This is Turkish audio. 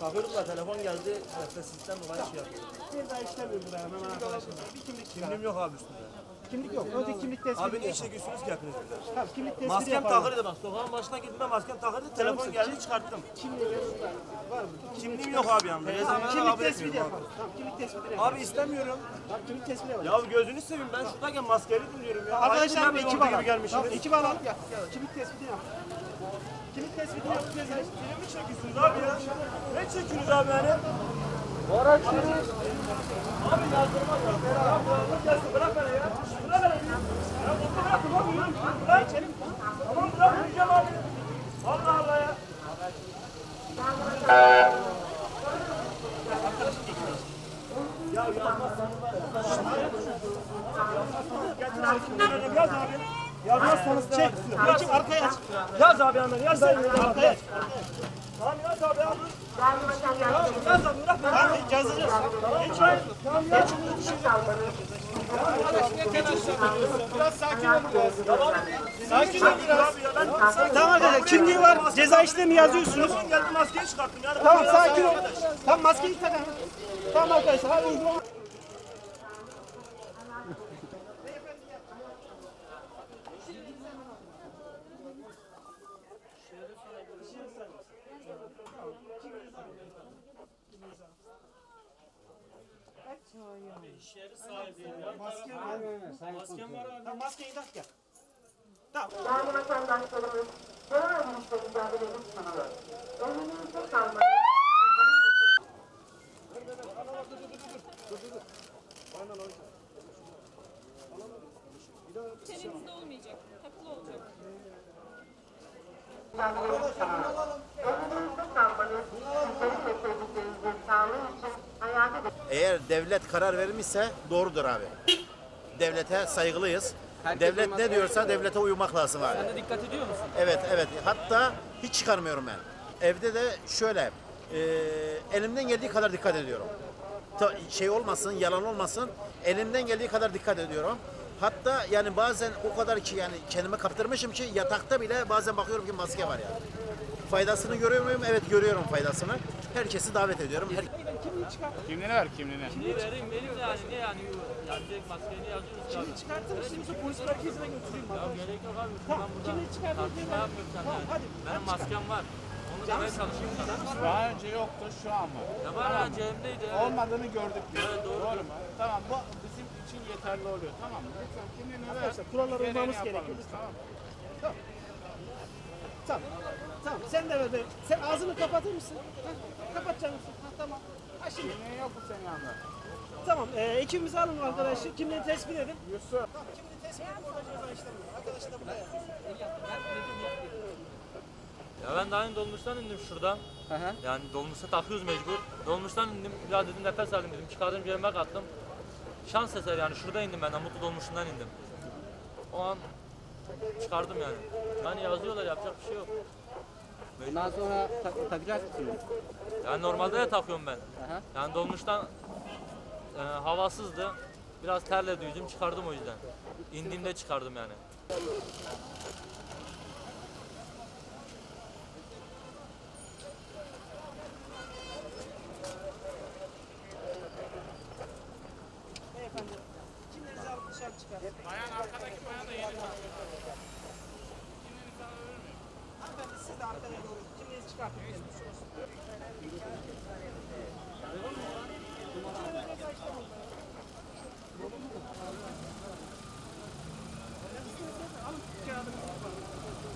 Takıyorduk da telefon geldi. Sessizlikten dolayı şey yapıyor. Bir daha işlemiyor buraya hemen arkadaşım. Bir kimlik çıkar. Kimliğim yok abi üstünde. Kimlik yok. Önce kimlik tespiti Abi ne yapalım. çekiyorsunuz ki hepiniz birden? Tamam kimlik tespiti Maskem yapalım. takılıydı bak. Sokağın başına gittim maskem takılıydı. Telefon geldi çıkarttım. Kimliği var mı? Kimliğim yok abi yanımda. Kimlik tespiti yapalım. Tamam kimlik tespiti abi. yapalım. Abi istemiyorum. Tamam kimlik tespiti yapalım. Ya gözünü seveyim ben şuradayken maskeli dinliyorum ya. Arkadaşlar ekip alalım. ekip alalım. Kimlik tespiti yap. Kimlik tespiti yapacağız. Filmi çekiyorsunuz abi ya. Ne çekiyorsunuz abi yani? Araç Abi yazdırmaz ya. Ya bırak gelsin bırak beni ya. Bırak beni ya. Ya bunu bırakın abi yürü. Bırak. Tamam bırak yürüyeceğim abi. Allah Allah ya. Ya yazmazsanız var ya. Getir abi yaz abi. Yazmazsanız Çek. Ekip arkaya aç. Yaz abi hemen yaz abi. Arkaya aç. Tamam yaz abi abi. Yaz abi bırak beni. Tamam yazacağız. Geç abi. Tamam yaz. Biraz sakin olun biraz. Sakin ol biraz. Abi ben Tamam arkadaşlar kimliği var. Ceza işlemi yazıyorsunuz. Geldi maskeyi çıkarttım. Tamam sakin ol. Tamam maskeyi takın. Tamam arkadaşlar hadi uygulama. Tamam maskeyi tak gel. Tamam. Değerli vatandaşlarımız, koronavirüsle mücadelemiz sunulur. Evinizde kalmayı, Çenemizde olmayacak, takılı olacak. mücadelemiz sunulur. Evinizde Eğer devlet karar vermişse doğrudur abi. Devlete saygılıyız. devlet ne diyorsa devlete uymak lazım abi. Sen de dikkat ediyor musun? Evet evet. Hatta hiç çıkarmıyorum ben. Evde de şöyle e, elimden geldiği kadar dikkat ediyorum. Ta- şey olmasın, yalan olmasın. Elimden geldiği kadar dikkat ediyorum. Hatta yani bazen o kadar ki yani kendime kaptırmışım ki yatakta bile bazen bakıyorum ki maske var yani. Faydasını görüyor muyum? Evet görüyorum faydasını. Herkesi davet ediyorum. Her- Kimliğini ver kimliğini. Niye vereyim vereyim de yani ne yani yani maskeni yazıyoruz abi. Çıkartın üstümüzü polis merkezine götüreyim. Ya gerek yok abi. Tamam, Ben burada kimliği çıkartın, tartışma kimliği- yapmıyorum seninle. Tamam, hadi, Benim maskem var. Onu demeye çalışıyorum sana. Daha önce yoktu şu an var. Ya var ya cebimdeydi. evet. Olmadığını gördük. Evet, doğru. Doğru mu? Tamam bu bizim için yeterli oluyor. Tamam mı? Lütfen kimliğini ver. Arkadaşlar, kurallara uymamız gerekiyor. Tamam. Tamam. Tamam sen de be- Sen ağzını kapatır mısın? Kapatacak mısın? Ha, tamam. Ha şimdi. Kimliğin yok mu senin yanında? Tamam. E, ekibimizi alın arkadaşlar. Kimliğini tespit edin. Yusuf. Tamam kimliğini tespit edin. Orada ceza işlemi. Arkadaşlar da buraya. Ya ben daha yeni dolmuştan indim şuradan. Yani dolmuşta takıyoruz mecbur. Dolmuştan indim. Ya dedim nefes alayım dedim. Çıkardım cebime kattım. Şans eseri yani şurada indim ben. Mutlu dolmuşundan indim. O an çıkardım yani. Yani yazıyorlar yapacak bir şey yok. Bundan sonra tak takacak mısın? Yani normalde de takıyorum ben. Aha. Yani dolmuştan e, havasızdı. Biraz terle duydum çıkardım o yüzden. İndiğimde çıkardım yani. Beyefendi. Kimliğinizi alıp dışarı çıkar. Bayan arkadaki bayan Alın kağıdını.